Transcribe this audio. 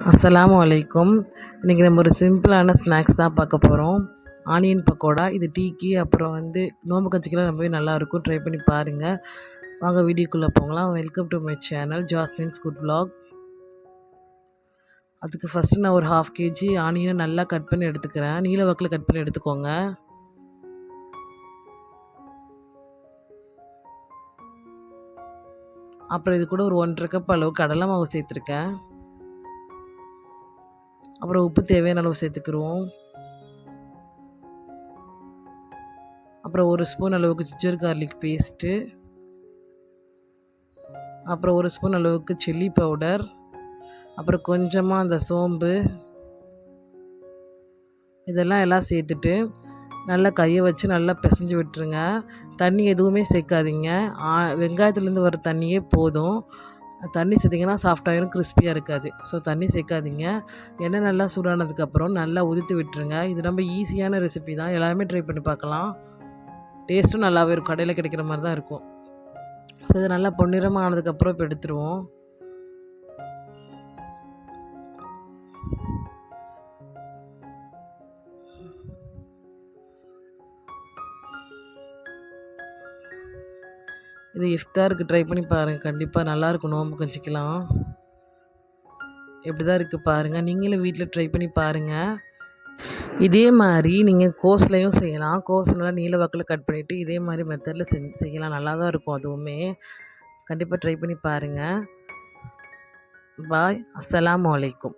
அஸ்ஸலாமு அலைக்கும். இன்றைக்கி நம்ம ஒரு சிம்பிளான ஸ்நாக்ஸ் தான் பார்க்க போகிறோம் ஆனியன் பக்கோடா இது டீக்கு அப்புறம் வந்து நோம்பு கஞ்சிக்கெலாம் ரொம்பவே நல்லாயிருக்கும் ட்ரை பண்ணி பாருங்கள் வாங்க வீடியோக்குள்ளே போகலாம். Welcome to my channel Jasmine's good blog அதுக்கு ஃபஸ்ட்டு நான் ஒரு ஹாஃப் கேஜி ஆனியனை நல்லா கட் பண்ணி எடுத்துக்கிறேன். நீல வாக்கில் கட் பண்ணி எடுத்துக்கோங்க. அப்புறம் இது கூட ஒரு ஒன்றரை கப் அளவு கடலை மாவு சேர்த்துருக்கேன். அப்புறம் உப்பு தேவையான அளவு சேர்த்துக்கிருவோம். அப்புறம் ஒரு ஸ்பூன் அளவுக்கு ஜிஞ்சர் கார்லிக் பேஸ்ட்டு அப்புறம் ஒரு ஸ்பூன் அளவுக்கு சில்லி பவுடர் அப்புறம் கொஞ்சமாக அந்த சோம்பு. இதெல்லாம் எல்லாம் சேர்த்துட்டு நல்லா கையை வச்சு நல்லா பிசைஞ்சு விட்டுருங்க. தண்ணி எதுவுமே சேர்க்காதீங்க. வெங்காயத்துலேருந்து வர தண்ணியே போதும். தண்ணி சேர்த்திங்கன்னா சாஃப்டாகிடும் கிறிஸ்பியாக இருக்காது. ஸோ தண்ணி சேர்க்காதீங்க. எண்ணெய் நல்லா சூடானதுக்கப்புறம் நல்லா உதித்து விட்டுருங்க. இது ரொம்ப ஈஸியான ரெசிபி தான். எல்லாருமே ட்ரை பண்ணி பார்க்கலாம். டேஸ்ட்டும் நல்லாவே இருக்கும். கடையில் கிடைக்கிற மாதிரி தான் இருக்கும். ஸோ இது நல்லா பொன்னிறமானதுக்கப்புறம் இப்போ எடுத்துருவோம். இது இஃப்தாருக்கு ட்ரை பண்ணி பாருங்கள் கண்டிப்பாக நல்லாயிருக்கும் நோம்பு கஞ்சிக்கலாம் எப்படி தான் இருக்குது பாருங்கள் நீங்களும் வீட்டில் ட்ரை பண்ணி பாருங்கள் இதே மாதிரி நீங்கள் கோஸ்லையும் செய்யலாம். கோஸ் நல்லா நீல வாக்கில் கட் பண்ணிவிட்டு இதே மாதிரி மெத்தடில் செஞ்சு செய்யலாம். நல்லா தான் இருக்கும் அதுவுமே. கண்டிப்பாக ட்ரை பண்ணி பாருங்கள் பாய். அஸ்லாம் அலைக்கும்.